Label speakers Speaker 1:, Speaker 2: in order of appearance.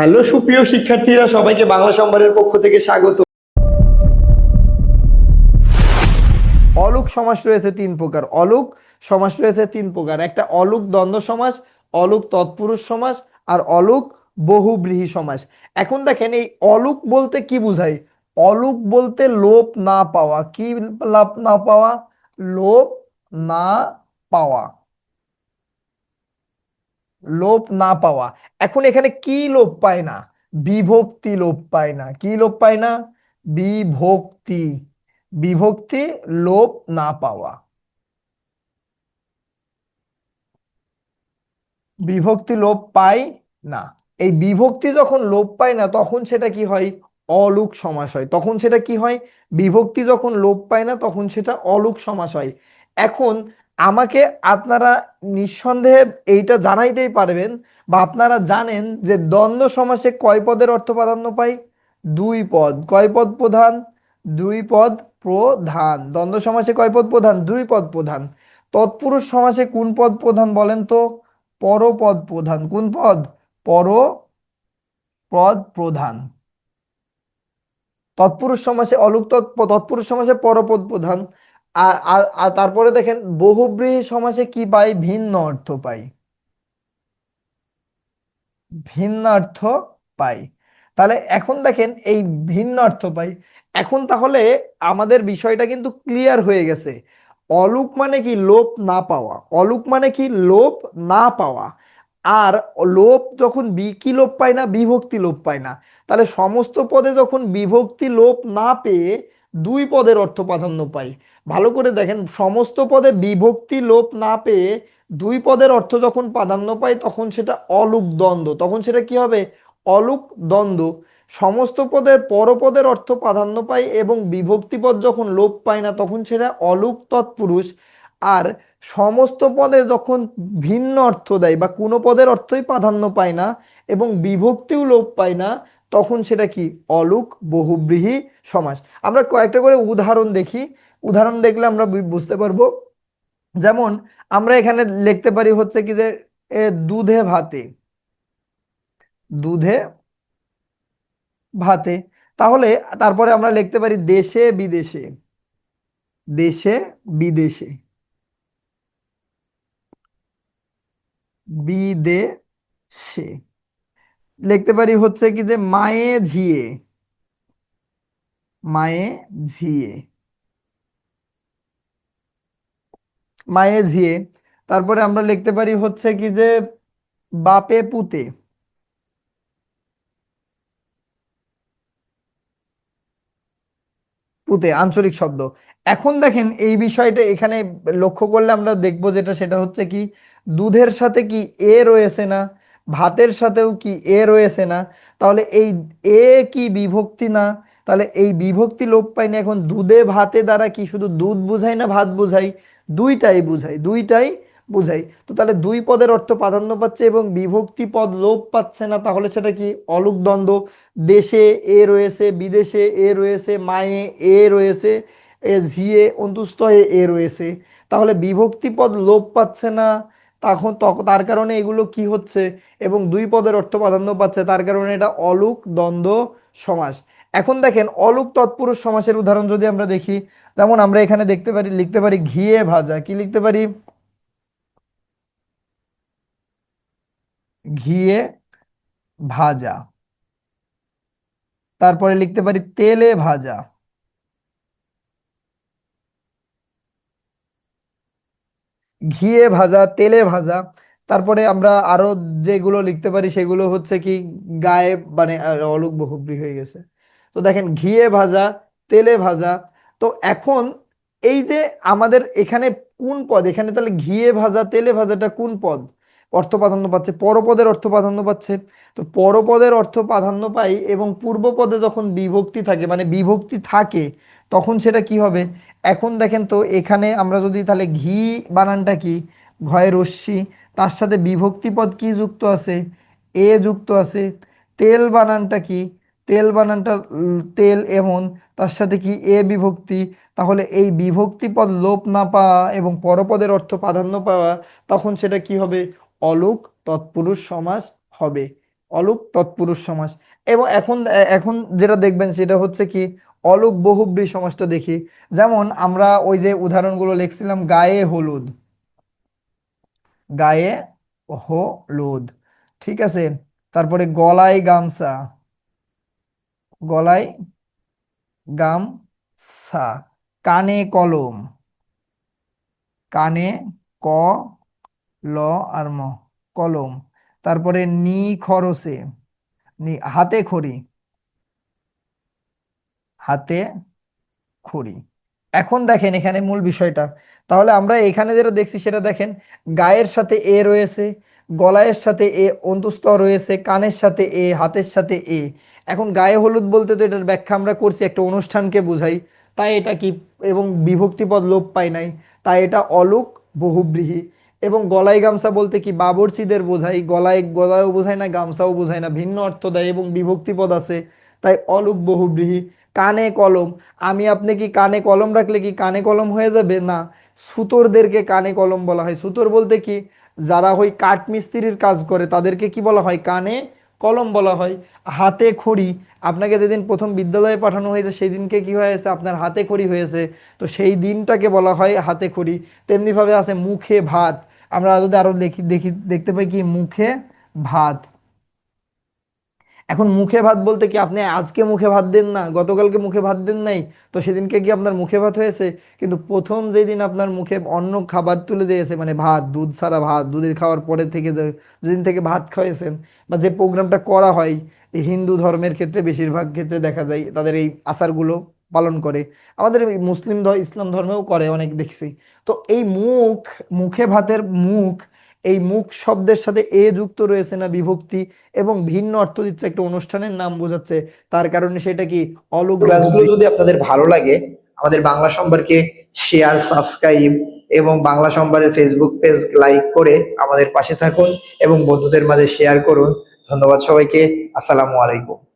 Speaker 1: Hello সুপ্রিয় শিক্ষার্থীরা, সবাইকে বাংলা সম্ভারের পক্ষ থেকে স্বাগত।
Speaker 2: অলুক সমাস রয়েছে তিন প্রকার। অলুক সমাস রয়েছে তিন প্রকার। একটা অলুক দ্বন্দ্ব সমাস, অলুক তৎপুরুষ সমাস, আর অলুক বহুব্রীহি সমাস। এখন দেখেন, এই অলুক বলতে কি বোঝায় অলুক বলতে লোপ না পাওয়া। কি লাভ না পাওয়া? লোপ না পাওয়া। লোপ না পাওয়া। এখন এখানে কি লোপ পায় না? বিভক্তি লোপ পায় না। কি লোপ পায় না? বিভক্তি। বিভক্তি লোপ না পাওয়া। বিভক্তি লোপ পায় না। এই বিভক্তি যখন লোপ পায় না, তখন সেটা কি হয়? অলুক সমাস হয়। তখন সেটা কি হয়? বিভক্তি যখন লোপ পায় না, তখন সেটা অলুক সমাস হয়। এখন আমাকে আপনারা নিঃসন্দেহে এইটা জানাইতেই পারবেন বা আপনারা জানেন যে দ্বন্দ্ব সমাসে কয় পদের অর্থ প্রাধান্য পায় দুই পদ। কয় পদ প্রধান? দুই পদ প্রধান। দ্বন্দ্ব সমাসে কয় পদ প্রধান? দুই পদ প্রধান। তৎপুরুষ সমাসে কোন পদ প্রধান বলেন তো? পরপদ প্রধান। কোন পদ? পর পদ প্রধান। তৎপুরুষ সমাসে অলুক তৎ- তৎপুরুষ সমাসে পরপদ প্রধান। আর, আর- তারপরে দেখেন বহুব্রীহি সমাসে কি পাই? ভিন্ন অর্থ পাই। ভিন্ন অর্থ পাই। তাহলে এখন দেখেন এই ভিন্ন অর্থ পাই। এখন তাহলে আমাদের বিষয়টা কিন্তু ক্লিয়ার হয়ে গেছে। অলুক মানে কি? লোপ না পাওয়া। অলুক মানে কি? লোপ না পাওয়া। আর লোপ যখন বি কি লোপ পায় না? বিভক্তি লোপ পায় না। তাহলে সমস্ত পদে যখন বিভক্তি লোপ না পেয়ে দুই পদের অর্থ প্রাধান্য পাই। ভালো করে দেখেন, সমস্ত পদে বিভক্তি লোপ না পেয়ে দুই পদের অর্থ যখন প্রাধান্য পায় তখন সেটা অলুক দ্বন্দ্ব। তখন সেটা কি হবে? অলুক দ্বন্দ্ব। সমস্ত পদের পরপদের অর্থ প্রাধান্য পায় এবং বিভক্তি পদ যখন লোপ পায় না তখন সেটা অলুক তৎপুরুষ। আর সমস্ত পদে যখন ভিন্ন অর্থ দেয় বা কোনো পদের অর্থই প্রাধান্য পায় না এবং বিভক্তিও লোপ পায় না তখন সেটা কি? অলুক বহুব্রীহি সমাস। আমরা কয়েকটা করে উদাহরণ দেখি। উদাহরণ দেখলে আমরা বুঝতে পারব। যেমন, আমরা এখানে লিখতে পারি হচ্ছে কি যে দুধে ভাতে। দুধে ভাতে। তাহলে তারপরে আমরা লিখতে পারি দেশে বিদেশে। দেশে বিদেশে। বিদেশে। লিখতে পারি হচ্ছে কি যে মায়ে ঝিয়ে। মায়ে ঝিয়ে। মায়ে ঝিয়ে। তারপরে আমরা লিখতে পারি হচ্ছে কি যে বাপে পুতে। পুঁতে, আঞ্চলিক শব্দ। এখন দেখেন এই বিষয়টা এখানে লক্ষ্য করলে আমরা দেখব যেটা, সেটা হচ্ছে কি দুধের সাথে কি এ রয়েছে না? ভাতের সাথেও কি এ রয়েছে না? তাহলে এই এ কি বিভক্তি না? তাহলে এই বিভক্তি লোপ পায় না এখন দুধে ভাতে দ্বারা কি শুধু দুধ বুঝাই না ভাত বুঝাই? দুইটাই বুঝাই দুইটাই বুঝাই। তো তাহলে দুই পদের অর্থ প্রাধান্য পাচ্ছে এবং বিভক্তি পদ লোপ পাচ্ছে না, তাহলে সেটা কি অলুক দ্বন্দ্ব? দেশে এ রয়েছে, বিদেশে এ রয়েছে, মায়ে এ রয়েছে, এ ঝিয়ে অন্তুস্তয়ে এ রয়েছে। তাহলে বিভক্তি পদ লোপ পাচ্ছে না তখন তখ- তার কারণে এগুলো কি হচ্ছে? এবং দুই পদের অর্থ প্রাধান্য পাচ্ছে, তার কারণে এটা অলুক, দ্বন্দ্ব, সমাস। এখন দেখেন, অলুক তৎপুরুষ সমাসের উদাহরণ যদি আমরা দেখি, যেমন আমরা এখানে দেখতে পারি, লিখতে পারি ঘিয়ে ভাজা। কি লিখতে পারি? ঘিয়ে ভাজা। তারপরে লিখতে পারি তেলে ভাজা। ঘিয়ে ভাজা, তেলে ভাজা, তারপরে আমরা আরও যেগুলো লিখতে পারি সেগুলো হচ্ছে কি গায়ে মানে অলুক বহুব্রী হয়ে গেছে। তো দেখেন ঘিয়ে ভাজা, তেলে ভাজা, তো এখন এই যে আমাদের এখানে কোন পদ, এখানে তাহলে ঘিয়ে ভাজা, তেলে ভাজাটা কোন পদ? অর্থ প্রাধান্য পাচ্ছে, পরপদের অর্থ প্রাধান্য পাচ্ছে। তো পরপদের অর্থ প্রাধান্য পাই এবং পূর্বপদে যখন বিভক্তি থাকে মানে বিভক্তি থাকে, তখন সেটা কি হবে? এখন দেখেন তো এখানে আমরা যদি তাহলে ঘি বানানটা কি? ঘয়ে রশ্মি, তার সাথে বিভক্তি পদ কি যুক্ত আছে? এ যুক্ত আছে। তেল বানানটা কি? তেল বানানটা তেল এমন, তার সাথে কি এ বিভক্তি? তাহলে এই বিভক্তি পদ লোপ না পাওয়া এবং পরপদের অর্থ প্রাধান্য পাওয়া, তখন সেটা কি হবে? অলুক তৎপুরুষ সমাস হবে। অলুক তৎপুরুষ সমাস। এবং এখন এখন যেটা দেখবেন সেটা হচ্ছে কি অলুক বহুব্রী সমাসটা দেখি। যেমন আমরা ওই যে উদাহরণগুলো লিখছিলাম, গায়ে হলুদ। গায়ে হলুদ। ঠিক আছে? তারপরে গলায় গামছা। গলায় গামছা। কানে কলম। কানে ক ল আর ম কলম। তারপরে নি খরচে। নি, হাতে খড়ি। হাতে খড়ি। এখন দেখেন এখানে মূল বিষয়টা। তাহলে আমরা এখানে যেটা দেখছি সেটা দেখেন, গায়ের সাথে এ রয়েছে, গলায়ের সাথে এ, অন্তঃস্থ রয়েছে, কানের সাথে এ, হাতের সাথে এ। এখন গায়ে হলুদ বলতে তো এটার ব্যাখ্যা আমরা করছি, একটা অনুষ্ঠানকে বোঝাই। তাই এটা কি, এবং বিভক্তিপদ লোপ পায় নাই। তাই এটা অলুক, বহুব্রীহি। এবং গলায় গামছা বলতে কি, বাবরচিদের বোঝাই। গলায়, গলায়ও বোঝায় না, গামছাও বোঝায় না। ভিন্ন অর্থ দেয় এবং বিভক্তিপদ আছে। তাই অলুক, বহুব্রীহি। কানে কলম। আমি আপনি কি কানে কলম রাখলে কি কানে কলম হয়ে যাবে? না। সুতোরদেরকে কানে কলম বলা হয়। সুতোর বলতে কি? যারা ওই কাঠ মিস্ত্রির কাজ করে, তাদেরকে কি বলা হয়? কানে কলম বলা হয়। হাতে খড়ি। আপনাকে যেদিন প্রথম বিদ্যালয়ে পাঠানো হয়েছে, সেই দিনকে কি হয়েছে? আপনার হাতে খড়ি হয়েছে। তো সেই দিনটাকে বলা হয় হাতে খড়ি। তেমনিভাবে আছে মুখে ভাত। আমরা যদি আরও দেখি দেখি, দেখতে পাই কি? মুখে ভাত। এখন মুখে ভাত বলতে কি আপনি আজকে মুখে ভাত দেন না? গতকালকে মুখে ভাত দেন নাই? তো সেদিনকে কি আপনার মুখে ভাত হয়েছে? কিন্তু প্রথম যেই দিন আপনার মুখে অন্য খাবার তুলে দিয়েছে মানে ভাত, দুধ ছাড়া ভাত, দুধের খাওয়ার পরে থেকে যেদিন থেকে ভাত খাওয়াইছেন, বা যে প্রোগ্রামটা করা হয় হিন্দু ধর্মের ক্ষেত্রে বেশিরভাগ ক্ষেত্রে দেখা যায়, তাদের এই আচারগুলো পালন করে। আমাদের মুসলিম ইসলাম ধর্মেও করে অনেক দেখছি। তো এই মুখ, মুখে ভাতের মুখ এই মুখ শব্দের সাথে এ যুক্ত রয়েছে না বিভক্তি এবং ভিন্ন অর্থ দিচ্ছে একটা অনুষ্ঠানের নাম বোঝাচ্ছে। তার কারণে সেটা কি অলুক
Speaker 1: ক্লাসগুলো যদি আপনাদের ভালো লাগে আমাদের বাংলা সম্পর্কে শেয়ার সাবস্ক্রাইব এবং বাংলা সম্বারের ফেসবুক পেজ লাইক করে আমাদের পাশে থাকুন এবং বন্ধুদের মাঝে শেয়ার করুন। ধন্যবাদ সবাইকে। আসসালামু আলাইকুম।